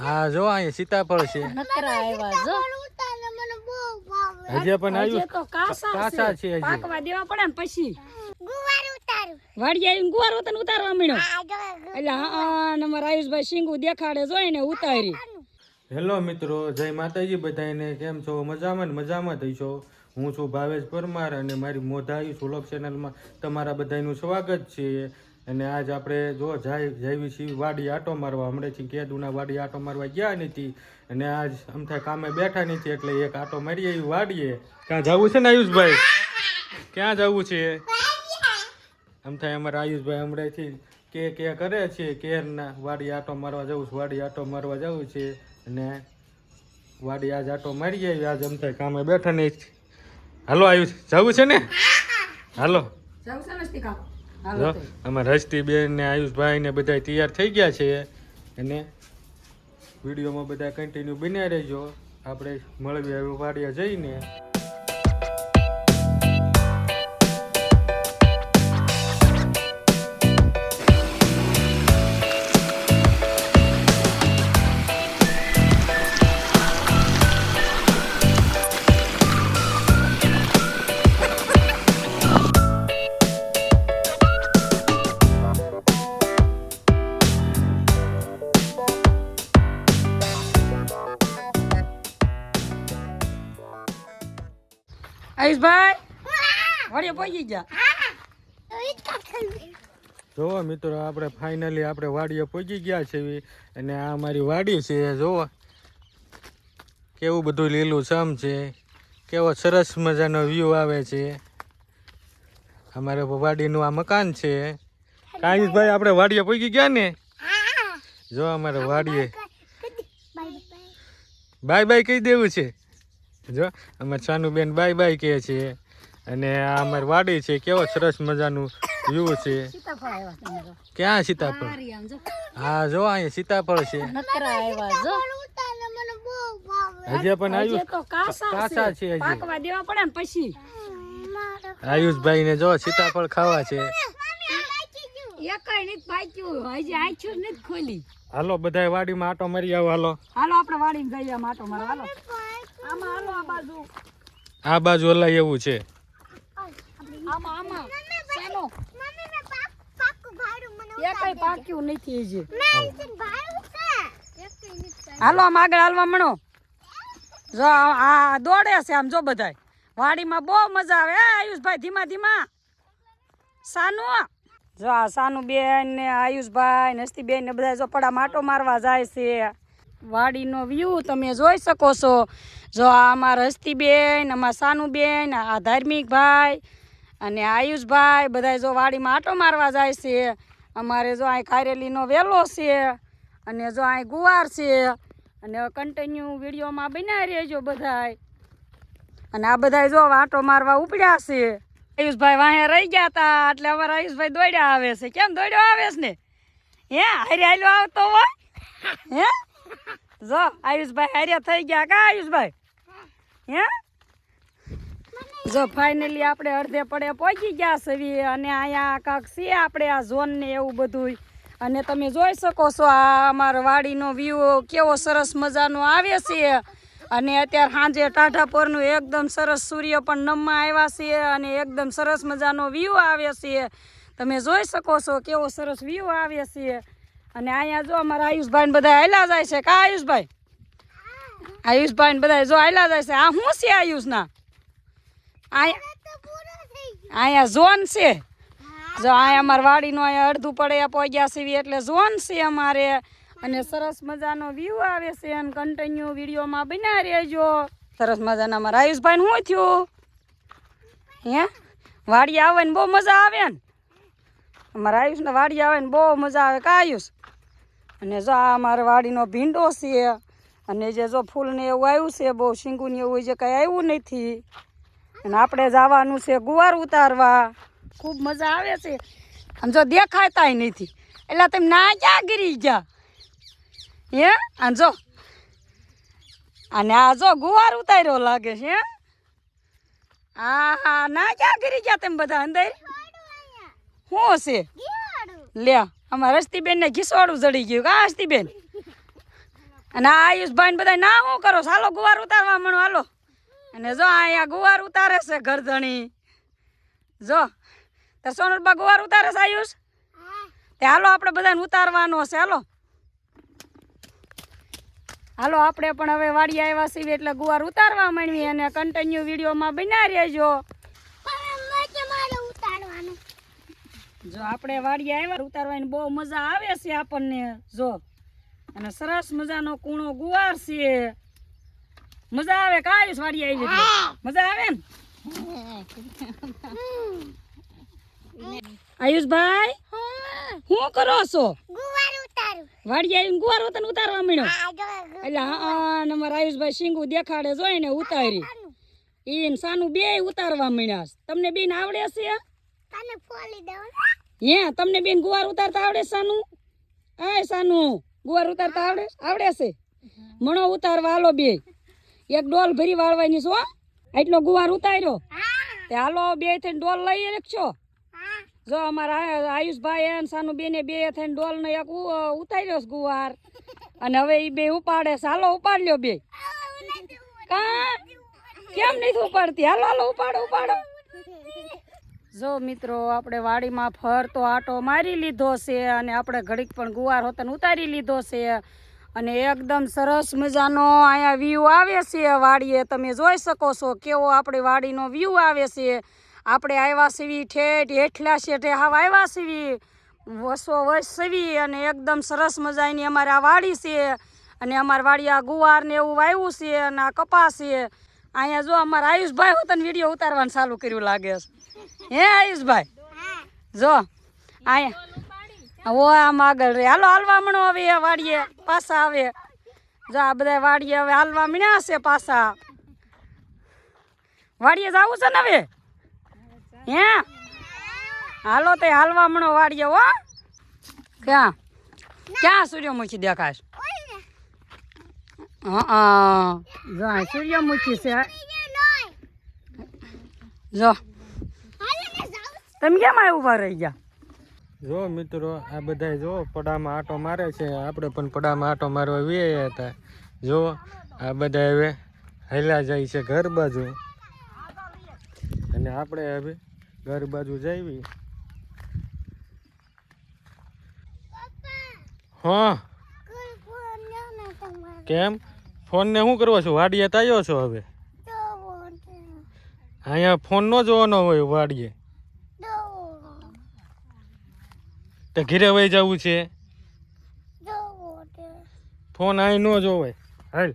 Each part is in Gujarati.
હા જો અહીંયા સીતાફળ છે. નકરા આવ્યા જો. હજી પણ આવ્યું. તો કાસા છે. હજી. પાકવા દેવા પડે ને પછી. વાડી આવીને ગુવાર હોતને ઉતારવા મળ્યો એટલે હા ને આયુષભાઈ શીંગું દેખાડે જોઈ ને ઉતારી. હેલો મિત્રો જય માતાજી બધાને કેમ છો? મજામાં ને મજામાં થઈ છો હું છું ભાવેશ પરમાર અને મારી મોધા આયુષ વ્લોગ ચેનલમાં તમારા બધાનું સ્વાગત છે. અને આજ આપણે જો જાય જાવી છીએ વાડી આટો મારવા. હમણાંથી કેદુના વાડી આટો મારવા ગયા નથી. અને આજ અમથા કામે બેઠા નથી એટલે એક આટો મારી આવી વાડીએ. ક્યાં જવું છે ને આયુષભાઈ? ક્યાં જવું છે? આમ થાય અમારા આયુષભાઈ હમણાંથી કે કે કરે છે કેરના વાડી આટો મારવા જવું છે, વાડી આટો મારવા જવું છે. અને વાડી આજ આટો મારી આવી આજ અમથા કામે બેઠા નહીં હાલો આયુષ, જવું છે ને? હાલો. જવું છે ને સ્ટીકા જો અમારા હસ્તી બેન ને આયુષભાઈ ને બધા તૈયાર થઈ ગયા છે. અને વિડીયોમાં બધા કન્ટિન્યુ બન્યા રહેજો. આપણે મળવી વાડીએ જઈને. આયુષભાઈ વાડીએ પહોંચી ગયા. જોવો મિત્રો આપણે ફાઇનલી આપણે વાડીએ પહોંચી ગયા છે અને આ અમારી વાડી છે જોવો. કેવું બધું લીલું છમ છે. કેવો સરસ મજાનો વ્યૂ આવે છે. અમારે વાડીનું આ મકાન છે. કાંઈભાઈ આપણે વાડીએ પહોંચી ગયા ને? જો અમારે વાડીએ. બાય બાય કહી દેવું છે. જો અમારે સાનુબેન બાય બાય કહે છે. અને આ અમારી વાડી છે કેવો સરસ મજાનું વ્યૂ છે. સીતાફળ આવ્યા છે અમારે. ક્યાં સીતાફળ? સારી આમ જો. હા જો અહીંયા સીતાફળ છે. નકરા આવ્યા જો. હજી પણ આવ્યું કાસા છે. છે હજી. પાકવા દેવા પડે ને પછી. આયુષભાઈ ને જો સીતાફળ ખાવા છે. એકાઈ નથી પાક્યું હજી આંખ્યું જ નથી ખોલી. હાલો બધા વાડીમાં આટો મારી આવો હાલો. હાલો આપણે વાડીમાં જઈએ આટો મારો હાલો. આ બાજુ. આ એવું છે. આમાં આમાં. ચાલો એકાઈ પાક્યું નથી હજી. હાલો આમ આગળ હાલવા મણો જો આ આ દોડે છે આમ જો બધાય. વાડીમાં બહુ મજા આવે. હે આયુષભાઈ ધીમા ધીમા. સાનુ. જો આ સાનુ બેન ને આયુષભાઈ નસ્તી બેન ને બધા જો પડા માટો મારવા જાય છે. વાડીનો વ્યૂ તમે જોઈ શકો છો. જો આ અમારા હસ્તી બેન અમારા સાનુ બેન આ ધાર્મિક ભાઈ અને આયુષભાઈ બધા જો વાડીમાં આટો મારવા જાય છે. અમારે જો અહીં કારેલીનો વેલો છે અને જો અહીં ગુવાર છે અને કન્ટિન્યુ વિડીયોમાં બનાવી રહેજો બધાય. અને આ બધા જો આંટો મારવા ઉપડ્યા છે. આયુષભાઈ વાહે રહી ગયા હતા એટલે અમારા આયુષભાઈ દોડ્યા આવે છે. કેમ દોડ્યો આવે છે ને? હે, હારે હાલ્યો આવતો હોય? જો, આયુષભાઈ હાર્યા થઈ ગયા કા, આયુષભાઈ? હે? જો ફાઇનલી આપણે અડધે પડે પહોંચી ગયા છીએ અને અહીંયા કાંક છે આપણે આ ઝોન ને એવું બધું અને તમે જોઈ શકો છો આ અમારા વાડીનો વ્યૂ કેવો સરસ મજાનો આવે છે. અને અત્યારે સાંજે ટાઢા પરનું એકદમ સરસ સૂર્ય પણ નમમાં આવ્યા છે અને એકદમ સરસ મજાનો વ્યૂ આવે છે. તમે જોઈ શકો છો કેવો સરસ વ્યૂ આવે છે. અને અહીંયા જો અમારા આયુષભાઈ બધા આયલા જાય છે. કા આયુષભાઈ? આયુષભાઈ બધા જો આયલા જાય છે. આ શું છે આયુષના? અહીંયા ઝોન છે. જો અહીંયા અમારા વાડીનો અહીંયા અડધું પડે પહોંચ્યા સીવી એટલે ઝોન છે અમારે. અને સરસ મજાનો વ્યૂ આવે છે અને કન્ટિન્યુ વિડીયોમાં બના રહેજો. સરસ મજાના અમારા આયુષભાઈ શું થયું? હે? વાડી આવે ને બહુ મજા આવે ને? અમારા આયુષને વાડી આવે ને બહુ મજા આવે. કા આયુષ? અને જો આ અમારા વાડીનો ભીંડો છે. અને જે જો ફૂલને એવું આવ્યું છે, બહુ શીંગુને એવું એવું જે કંઈ આવ્યું નથી. અને આપણે જવાનું છે ગુવાર ઉતારવા. ખૂબ મજા આવે છે. આમ જો દેખાતાય નથી. એટલે તમે ના ક્યાં ગીરી ગયા? હે? અને જો. અને આ જો ગુવાર ઉતાર્યો લાગે છે, હા? હા ના ક્યાં ગીરી ગયા તમે બધા અંદર? શું છે લે, અમારા રસ્તીબેન ને ઘીસવાડું જડી ગયું કા હસ્તીબેન? અને આ આયુષભાઈ બધા ના શું કરો? ચાલો ગુવાર ઉતારવા માંડો હાલો. અને જો અહીંયા ગુવાર ઉતારે છે ગરધણી જો, તો સોનલબા ગુવાર ઉતારે છે આયુષ? તે હાલો, આપણે બધાને ઉતારવાનો છે, હાલો. હાલો, આપણે પણ હવે વાડી આવ્યા છીએ એટલે ગુવાર ઉતારવા માંડવી અને કન્ટિન્યુ વિડીયોમાં બનાવી રહેજો. જો આપણે વાડી આવ્યા ઉતારવાની બહુ મજા આવે છે આપણને જો. અને સરસ મજાનો કૂણો ગુવાર છે. મજા આવે કાયુસ વાડી આવી મજા આવે ને? આયુષભાઈ શું કરો છો? વાડી આવીને ગુવાર વતન ઉતારવા મળ્યો? એટલે હા ને આયુષભાઈ સિંગુ દેખાડે જોઈ ને ઉતારી ઈ ને સાનું બે ઉતારવા મળ્યા તમને બેન આવડે છે? હે તમને બેન ગુવાર ઉતારતા આવડે સાનું? આય સાનું ગુવાર ઉતારતા આવડે આવડે છે? મણો ઉતારવા હાલો બે એક ડોલ ભરી વાળવાની છો એટલો ગુવાર ઉતાર્યો. તે હાલો બે થઈને ડોલ લઈ રાખશો જો અમારા આયુષભાઈ અને સાનું બેને બે થઈને ડોલ ને એક ઉતાર્યો ગુવાર. અને હવે એ બે ઉપાડે છે. હાલો ઉપાડ લ્યો બે કા? કેમ નથી ઉપાડતી? હાલો હાલો ઉપાડો ઉપાડો. જો મિત્રો, આપણે વાડીમાં ફરતો આટો મારી લીધો છે અને આપણે ઘડીક પણ ગુવાર હોતન ઉતારી લીધો છે. અને એકદમ સરસ મજાનો અહીંયા વ્યૂ આવે છે વાડીએ. તમે જોઈ શકો છો કેવો આપણી વાડીનો વ્યૂ આવે છે. આપણે આવ્યા સીવી ઠેઠ હેઠલા શેઠે હાવ આવ્યા સીવી. વસો વસ અને એકદમ સરસ મજાની અમારે આ વાડી છે. અને અમારા વાડી આ ગુવાર ને એવું વાવ્યું છે અને આ કપાસ છે. અહીંયા જો અમારા આયુષભાઈ હોતન વીડિયો ઉતારવાનું ચાલુ કર્યું લાગે છે. હે આયુષભાઈ? જો આયા. ઓ આમ આગળ રે હાલો હાલવા મણો હવે વાડીએ પાછા આવે. જો આ બધા વાડીએ હવે હાલવા મણ્યા છે પાછા. વાડીએ જવું છે ને હવે? હે? હાલો તે હાલવા મણો વાડીએ હો. ક્યાં? ક્યાં સૂર્યમુખી દેખાશ? હા જો આ સૂર્યમુખી છે. જો. તમે કેમ આ ઊભા રહી ગયા? જો મિત્રો આ બધા જો પડામાં આટો મારે છે. આપણે પણ પડામાં આટો મારવા વીએ હતા. જો આ બધા હવે હેલા જાય છે ઘર બાજુ. અને આપણે હવે ઘર બાજુ જઈવી. હા. કેમ? ફોનને શું કરવો છો? વાડીએ તાયો છો હવે? અહીંયા ફોન ન જોવાનો હોય વાડીએ. તો ઘેરે વહી જવું છે? ફોન અહીં ન જોવાય હાલ.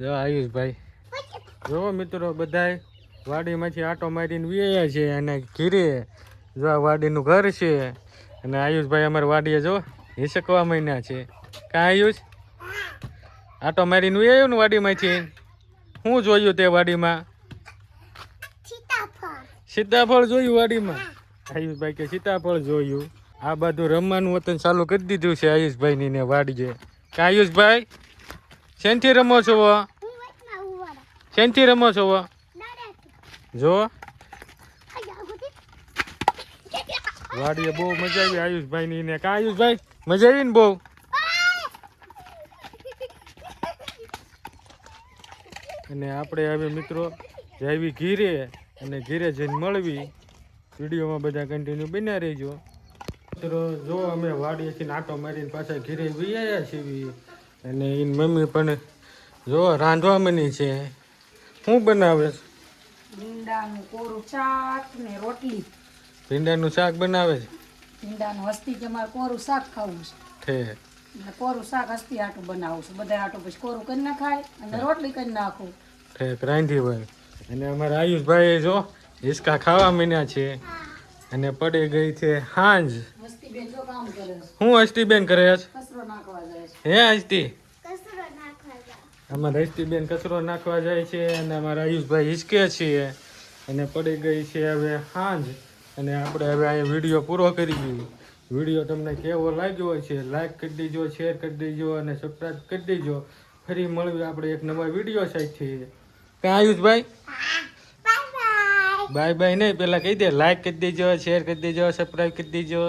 જો આયુષભાઈ. જો મિત્રો બધાય વાડીમાંથી આટો મારીને વ્યા છે અને ઘીરે જો આ વાડીનું ઘર છે અને આયુષભાઈ અમારે વાડીએ જો હિસકવા મહિના છે. કાં આયુષ? આટો મારીને વ્યાયું ને વાડીમાંથી? શું જોયું તે વાડીમાં? સીતાફળ જોયું વાડીમાં? આયુષભાઈ કે સીતાફળ જોયું. આ બધું રમવાનું વતન ચાલુ કરી દીધું છે આયુષભાઈની ને વાડીએ કે આયુષભાઈ, શેનથી રમો છો? શેનથી રમો છો? જો. વાડીએ બહુ મજા આવી આયુષભાઈની ને. કા આયુષભાઈ, મજા આવી ને બહુ? અને આપણે હવે મિત્રો જૈવી ઘીરે અને ઘીરે જઈને મળવી. વિડીયોમાં બધા કન્ટિન્યુ બન્યા રહેજો. મિત્રો જો અમે વાડીએથી નાટો મારીને પાછા ઘીરે વિયા છીએ અને એની મમ્મી પણ જો રાંધવા મની છે. શું બનાવે? છે ભીંડાનું કોરું શાક ને રોટલી. ભીંડાનું શાક બનાવે છે? ભીંડાનું હસ્તી કે મારે કોરું શાક ખાવું છે. ઠે. એટલે કોરું શાક હસ્તી આટું બનાવું છું. બધા આટું પછી કોરું કરી નાખાય અને રોટલી કરી નાખું. ઠેક રાંધી ભાઈ અને અમારા આયુષભાઈ જો હિસકા ખાવા મીન્યા છે. અને પડી ગઈ છે હાંજ. હું હસ્તીબેન કરે છે? કચરો નાખવા હે હસ્તી? અમારા હસ્તીબેન કચરો નાખવા જાય છે અને અમારા આયુષભાઈ હિસકે છીએ. અને પડી ગઈ છે હવે હાંજ. અને આપણે હવે અહીંયા વીડિયો પૂરો કરી વીડિયો તમને કેવો લાગ્યો છે લાઈક કરી દેજો શેર કરી દેજો અને સબસ્ક્રાઈબ કરી દેજો. ફરી મળવી આપણે એક નવા વીડિયો સાથે. કાં આયુષભાઈ બાય બાય. નહીં પેલા કહી દે લાઈક કરી દેજો શેર કરી દેજો સબસ્ક્રાઈબ કરી દેજો.